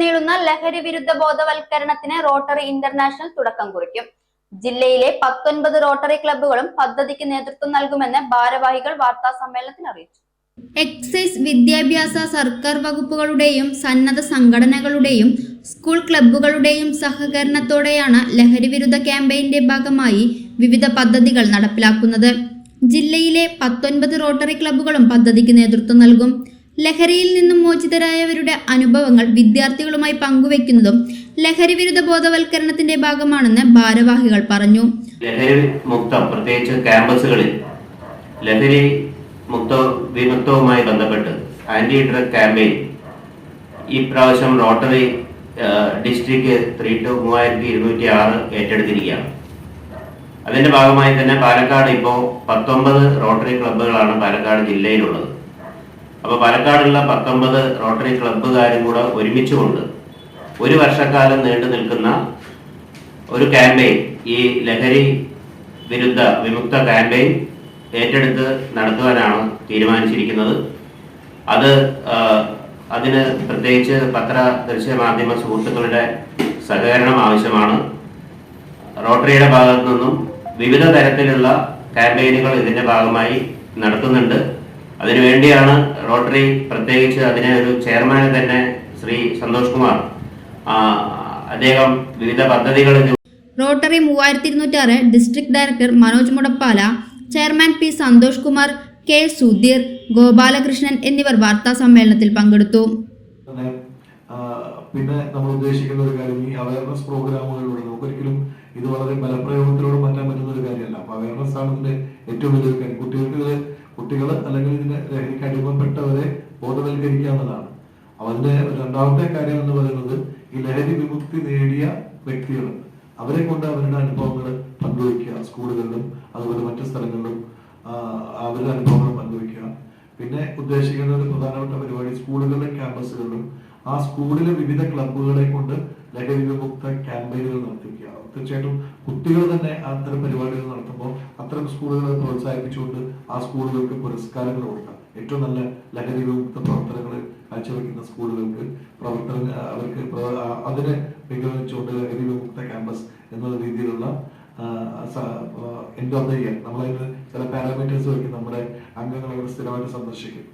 നീളുന്ന ലഹരി വിരുദ്ധ ബോധവൽക്കരണത്തിന് റോട്ടറി ഇന്റർനാഷണൽ തുടക്കം കുറിക്കും. ജില്ലയിലെ പത്തൊൻപത് റോട്ടറി ക്ലബ്ബുകളും പദ്ധതിക്ക് നേതൃത്വം നൽകുമെന്ന് ഭാരവാഹികൾ വാർത്താ സമ്മേളനത്തിൽ അറിയിച്ചു. എക്സൈസ് വിദ്യാഭ്യാസ സർക്കാർ വകുപ്പുകളുടെയും സന്നദ്ധ സംഘടനകളുടെയും സ്കൂൾ ക്ലബ്ബുകളുടെയും സഹകരണത്തോടെയാണ് ലഹരി വിരുദ്ധ ക്യാമ്പയിന്റെ ഭാഗമായി വിവിധ പദ്ധതികൾ നടപ്പിലാക്കുന്നത്. ജില്ലയിലെ പത്തൊൻപത് റോട്ടറി ക്ലബ്ബുകളും പദ്ധതിക്ക് നേതൃത്വം നൽകും. ലഹരിയിൽ നിന്നും മോചിതരായവരുടെ അനുഭവങ്ങൾ വിദ്യാർത്ഥികളുമായി പങ്കുവെക്കുന്നതും ലഹരി വിരുദ്ധ ബോധവൽക്കരണത്തിന്റെ ഭാഗമാണെന്ന് ഭാരവാഹികൾ പറഞ്ഞു. ലഹരി മുക്തം പ്രത്യേകിച്ച് ക്യാമ്പസുകളിൽ ലഹരി മുക്ത വിമുക്തവുമായി ബന്ധപ്പെട്ട് ആന്റി ഡ്രഗ് ക്യാമ്പയിൻ ഈ പ്രാവശ്യം റോട്ടറി ഡിസ്ട്രിക്ട് ത്രീ ടു മൂവായിരത്തി ഇരുന്നൂറ്റി ആറ് ഏറ്റെടുത്തിരിക്കുകയാണ്. അതിന്റെ ഭാഗമായി തന്നെ പാലക്കാട് ഇപ്പോൾ പത്തൊമ്പത് റോട്ടറി ക്ലബ്ബുകളാണ് പാലക്കാട് ജില്ലയിലുള്ളത്. അപ്പോൾ പാലക്കാടുള്ള പത്തൊമ്പത് റോട്ടറി ക്ലബ്ബുകാരും കൂടെ ഒരുമിച്ചുകൊണ്ട് ഒരു വർഷക്കാലം നീണ്ടു നിൽക്കുന്ന ഒരു ക്യാമ്പയിൻ ഈ ലഹരി വിരുദ്ധ വിമുക്ത ക്യാമ്പയിൻ ഏറ്റെടുത്ത് നടത്തുവാനാണ് തീരുമാനിച്ചിരിക്കുന്നത്. അത് അതിന് പ്രത്യേകിച്ച് പത്ര ദൃശ്യ മാധ്യമ സുഹൃത്തുക്കളുടെ സഹകരണം ആവശ്യമാണ്. റോട്ടറിയുടെ ഭാഗത്തു നിന്നും വിവിധ തരത്തിലുള്ള ക്യാമ്പയിനുകൾ ഇതിന്റെ ഭാഗമായി നടത്തുന്നുണ്ട്. അതിനുവേണ്ടിയാണ് റോട്ടറി പ്രത്യേകിച്ച് അതിനെ ഒരു ചെയർമാനെ തന്നെ ശ്രീ സന്തോഷ് കുമാർ അദ്ദേഹം വിവിധ പദ്ധതികൾ റോട്ടറി മൂവായിരത്തി ഇരുന്നൂറ്റാറ് district director Manoj Mudappala chairman P Santhosh Kumar K Sudheer Gopalakrishnan എന്നിവർ വാർത്താ സമ്മേളനത്തിൽ പങ്കെടുത്തു. പിന്നെ നമ്മൾ ഉദ്ദേശിക്കുന്ന ഒരു കാര്യം ഈ അവയർനെസ് പ്രോഗ്രാമുകളിലൂടെ നമുക്കൊരിക്കലും ഇത് വളരെ ബലപ്രയോഗത്തിലൂടെ മാറ്റാൻ പറ്റുന്ന ഒരു കാര്യമല്ല. അപ്പൊ അവയർനെസ് ആണ് ഇതിന്റെ ഏറ്റവും വലിയൊരു കാര്യം. കുട്ടികൾക്ക് ഇത് കുട്ടികൾ അല്ലെങ്കിൽ ഇതിന് ലഹരിക്ക് അടിമപ്പെട്ടവരെ ബോധവൽക്കരിക്കാവുന്നതാണ് അവന്റെ രണ്ടാമത്തെ കാര്യം എന്ന് പറയുന്നത് ഈ ലഹരി വിമുക്തി നേടിയ വ്യക്തികളുണ്ട് അവരെ കൊണ്ട് അവരുടെ അനുഭവങ്ങൾ പങ്കുവയ്ക്കുക. സ്കൂളുകളിലും അതുപോലെ മറ്റു സ്ഥലങ്ങളിലും അവരുടെ അനുഭവങ്ങൾ പങ്കുവയ്ക്കുക. പിന്നെ ഉദ്ദേശിക്കുന്ന ഒരു പ്രധാനപ്പെട്ട പരിപാടി സ്കൂളുകളിലും ക്യാമ്പസുകളിലും ആ സ്കൂളിലെ വിവിധ ക്ലബ്ബുകളെ കൊണ്ട് ലഹരി വിമുക്ത ക്യാമ്പയിനുകൾ നടത്തിക്കുക. തീർച്ചയായിട്ടും കുട്ടികൾ തന്നെ അത്തരം പരിപാടികൾ നടത്തുമ്പോൾ അത്തരം സ്കൂളുകളെ പ്രോത്സാഹിപ്പിച്ചുകൊണ്ട് ആ സ്കൂളുകൾക്ക് പുരസ്കാരങ്ങൾ കൊടുക്കാം. ഏറ്റവും നല്ല ലഹരി വിമുക്ത പ്രവർത്തനങ്ങൾ കാഴ്ചവെക്കുന്ന സ്കൂളുകൾക്ക് പ്രവർത്തന അവർക്ക് അതിനെ പിന്തുണച്ചുകൊണ്ട് ലഹരി വിമുക്ത ക്യാമ്പസ് എന്ന രീതിയിലുള്ള എൻഡ് ഓഫ് ദ ഇയർ. നമ്മളതിന് ചില പാരാമീറ്റേഴ്സ് വയ്ക്കും. നമ്മുടെ അംഗങ്ങൾ അവിടെ സ്ഥിരമായിട്ട് സന്ദർശിക്കും.